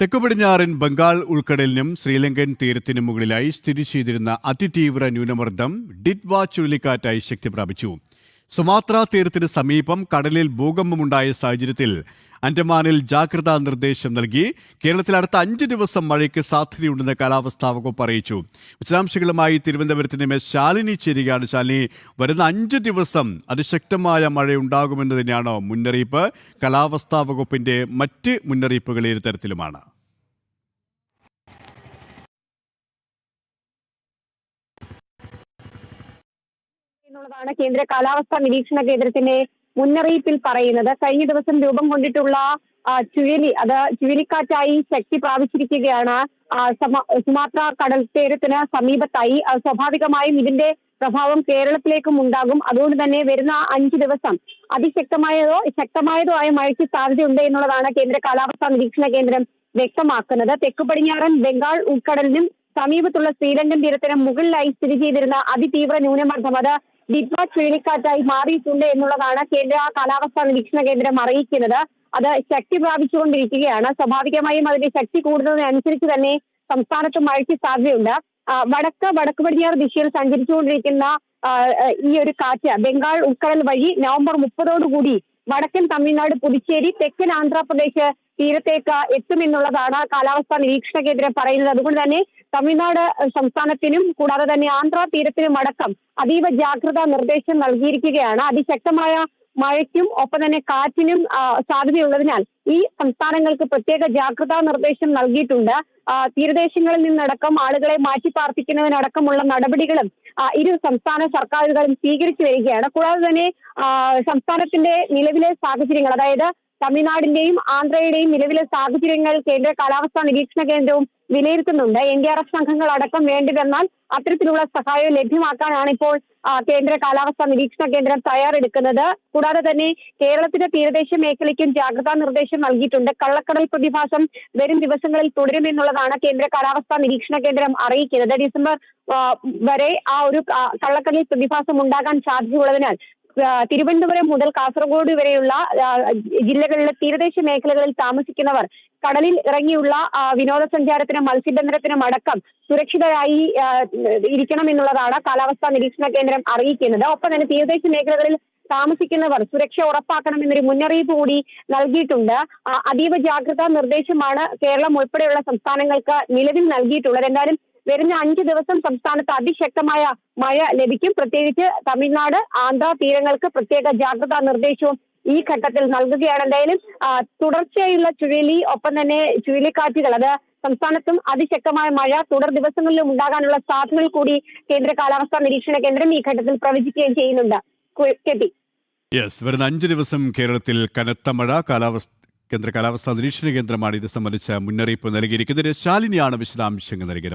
തെക്കു പടിഞ്ഞാറൻ ബംഗാൾ ഉൾക്കടലിനും ശ്രീലങ്കൻ തീരത്തിനു മുകളിലായി സ്ഥിതി ചെയ്തിരുന്ന അതിതീവ്ര ന്യൂനമർദ്ദം ഡിറ്റ്വ ചുഴലിക്കാറ്റായി ശക്തി പ്രാപിച്ചു സുമാത്ര തീരത്തിന് സമീപം കടലിൽ ഭൂകമ്പമുണ്ടായ സാഹചര്യത്തിൽ അൻഡമാനിൽ ജാഗ്രതാ നിർദ്ദേശം നൽകി കേരളത്തിൽ അടുത്ത അഞ്ച് ദിവസം മഴയ്ക്ക് സാധ്യതയുണ്ടെന്ന് കാലാവസ്ഥാ വകുപ്പ് അറിയിച്ചു. വിശദാംശങ്ങളുമായി തിരുവനന്തപുരത്തിന് നിന്ന് ശാലിനി ചേരുകയാണ്. ശാലിനി വരുന്ന അഞ്ച് ദിവസം അതിശക്തമായ മഴയുണ്ടാകുമെന്നതിനാണ് മുന്നറിയിപ്പ്. കാലാവസ്ഥാ വകുപ്പിന്റെ മറ്റ് മുന്നറിയിപ്പുകൾ ഏത് തരത്തിലുമാണ് എന്നുള്ളതാണ് കേന്ദ്ര കാലാവസ്ഥാ നിരീക്ഷണ കേന്ദ്രത്തിന്റെ മുന്നറിയിപ്പിൽ പറയുന്നത്. കഴിഞ്ഞ ദിവസം രൂപം കൊണ്ടിട്ടുള്ള ചുഴലി അത് ചുഴലിക്കാറ്റായി ശക്തി പ്രാപിച്ചിരിക്കുകയാണ്. സുമാത്ര കടൽ തീരത്തിന് സമീപത്തായി. സ്വാഭാവികമായും ഇതിന്റെ പ്രഭാവം കേരളത്തിലേക്കും ഉണ്ടാകും. അതുകൊണ്ട് തന്നെ വരുന്ന അഞ്ച് ദിവസം അതിശക്തമായതോ ശക്തമായതോ ആയ മഴയ്ക്ക് സാധ്യതയുണ്ട് എന്നുള്ളതാണ് കേന്ദ്ര കാലാവസ്ഥാ നിരീക്ഷണ കേന്ദ്രം വ്യക്തമാക്കുന്നത്. തെക്ക് പടിഞ്ഞാറൻ ബംഗാൾ ഉൾക്കടലിനും സമീപത്തുള്ള ശ്രീലങ്കൻ തീരത്തിന് മുകളിലായി സ്ഥിതി ചെയ്തിരുന്ന അതിതീവ്ര ന്യൂനമർദ്ദം അത് ഡിറ്റ്വ ചുഴലിക്കാറ്റായി മാറിയിട്ടുണ്ട് എന്നുള്ളതാണ് കേന്ദ്ര കാലാവസ്ഥാ നിരീക്ഷണ കേന്ദ്രം അറിയിക്കുന്നത്. അത് ശക്തി പ്രാപിച്ചുകൊണ്ടിരിക്കുകയാണ്. സ്വാഭാവികമായും അതിന്റെ ശക്തി കൂടുന്നതിനനുസരിച്ച് തന്നെ സംസ്ഥാനത്ത് മഴയ്ക്ക് സാധ്യതയുണ്ട്. വടക്ക് വടക്ക് പടിഞ്ഞാറ് ദിശയിൽ സഞ്ചരിച്ചുകൊണ്ടിരിക്കുന്ന ഈ ഒരു കാറ്റ് ബംഗാൾ ഉൾക്കടൽ വഴി നവംബർ മുപ്പതോടുകൂടി വടക്കൻ തമിഴ്നാട് പുതുച്ചേരി തെക്കൻ ആന്ധ്രാപ്രദേശ് തീരത്തേക്ക് എത്തുമെന്നുള്ളതാണ് കാലാവസ്ഥാ നിരീക്ഷണ കേന്ദ്രം പറയുന്നത്. അതുകൊണ്ട് തന്നെ തമിഴ്നാട് സംസ്ഥാനത്തിനും കൂടാതെ തന്നെ ആന്ധ്രാ തീരത്തിനും അടക്കം അതീവ ജാഗ്രതാ നിർദ്ദേശം നൽകിയിരിക്കുകയാണ്. അതിശക്തമായ മഴയ്ക്കും ഒപ്പം തന്നെ കാറ്റിനും സാധ്യതയുള്ളതിനാൽ ഈ സംസ്ഥാനങ്ങൾക്ക് പ്രത്യേക ജാഗ്രതാ നിർദ്ദേശം നൽകിയിട്ടുണ്ട്. തീരദേശങ്ങളിൽ നിന്നടക്കം ആളുകളെ മാറ്റി പാർപ്പിക്കുന്നതിനടക്കമുള്ള നടപടികളും ഇരു സംസ്ഥാന സർക്കാരുകളും സ്വീകരിച്ചു വരികയാണ്. കൂടാതെ തന്നെ സംസ്ഥാനത്തിന്റെ നിലവിലെ സാഹചര്യങ്ങൾ അതായത് തമിഴ്നാടിന്റെയും ആന്ധ്രയുടെയും നിലവിലെ സാഹചര്യങ്ങൾ കേന്ദ്ര കാലാവസ്ഥാ നിരീക്ഷണ കേന്ദ്രവും വിലയിരുത്തുന്നുണ്ട്. എൻ ഡി ആർ എഫ് സംഘങ്ങൾ അടക്കം വേണ്ടി വന്നാൽ അത്തരത്തിലുള്ള സഹായം ലഭ്യമാക്കാനാണ് ഇപ്പോൾ കേന്ദ്ര കാലാവസ്ഥാ നിരീക്ഷണ കേന്ദ്രം തയ്യാറെടുക്കുന്നത്. കൂടാതെ തന്നെ കേരളത്തിന്റെ തീരദേശ മേഖലയ്ക്കും ജാഗ്രതാ നിർദ്ദേശം നൽകിയിട്ടുണ്ട്. കള്ളക്കടൽ പ്രതിഭാസം വരും ദിവസങ്ങളിൽ തുടരുമെന്നുള്ളതാണ് കേന്ദ്ര കാലാവസ്ഥാ നിരീക്ഷണ കേന്ദ്രം അറിയിക്കുന്നത്. ഡിസംബർ വരെ ആ ഒരു കള്ളക്കടൽ പ്രതിഭാസം ഉണ്ടാകാൻ സാധ്യതയുള്ളതിനാൽ തിരുവനന്തപുരം മുതൽ കാസർഗോഡ് വരെയുള്ള ജില്ലകളിലെ തീരദേശ മേഖലകളിൽ താമസിക്കുന്നവർ കടലിൽ ഇറങ്ങിയുള്ള വിനോദസഞ്ചാരത്തിനും മത്സ്യബന്ധനത്തിനും അടക്കം സുരക്ഷിതരായി ഇരിക്കണം എന്നുള്ളതാണ് കാലാവസ്ഥാ നിരീക്ഷണ കേന്ദ്രം അറിയിക്കുന്നത്. ഒപ്പം തന്നെ തീരദേശ മേഖലകളിൽ താമസിക്കുന്നവർ സുരക്ഷ ഉറപ്പാക്കണമെന്നൊരു മുന്നറിയിപ്പ് കൂടി നൽകിയിട്ടുണ്ട്. അതീവ ജാഗ്രതാ നിർദ്ദേശമാണ് കേരളം ഉൾപ്പെടെയുള്ള സംസ്ഥാനങ്ങൾക്ക് നിലവിൽ നൽകിയിട്ടുള്ളത്. എന്തായാലും വരുന്ന അഞ്ച് ദിവസം സംസ്ഥാനത്ത് അതിശക്തമായ മഴ ലഭിക്കും. പ്രത്യേകിച്ച് തമിഴ്നാട് ആന്ധ്ര തീരങ്ങൾക്ക് പ്രത്യേക ജാഗ്രതാ നിർദ്ദേശവും ഈ ഘട്ടത്തിൽ നൽകുകയാണ്. എന്തായാലും തുടർച്ചയായുള്ള ചുഴലി ഒപ്പം തന്നെ ചുഴലിക്കാറ്റുകൾ അത് സംസ്ഥാനത്തും അതിശക്തമായ മഴ തുടർ ദിവസങ്ങളിലും ഉണ്ടാകാനുള്ള സാധ്യതകൾ കൂടി കേന്ദ്ര കാലാവസ്ഥാ നിരീക്ഷണ കേന്ദ്രം ഈ ഘട്ടത്തിൽ പ്രവചിക്കുകയും ചെയ്യുന്നുണ്ട്. കെട്ടി യെസ് വരുന്ന അഞ്ച് ദിവസം കേരളത്തിൽ കനത്ത മഴ കാലാവസ്ഥ കേന്ദ്ര കാലാവസ്ഥാ നിരീക്ഷണ കേന്ദ്രമാണ് ഇത് സംബന്ധിച്ച മുന്നറിയിപ്പ് നൽകിയിരിക്കുന്നത്. ശാലിനിയാണ് വിശദാംശങ്ങൾ നൽകിയത്.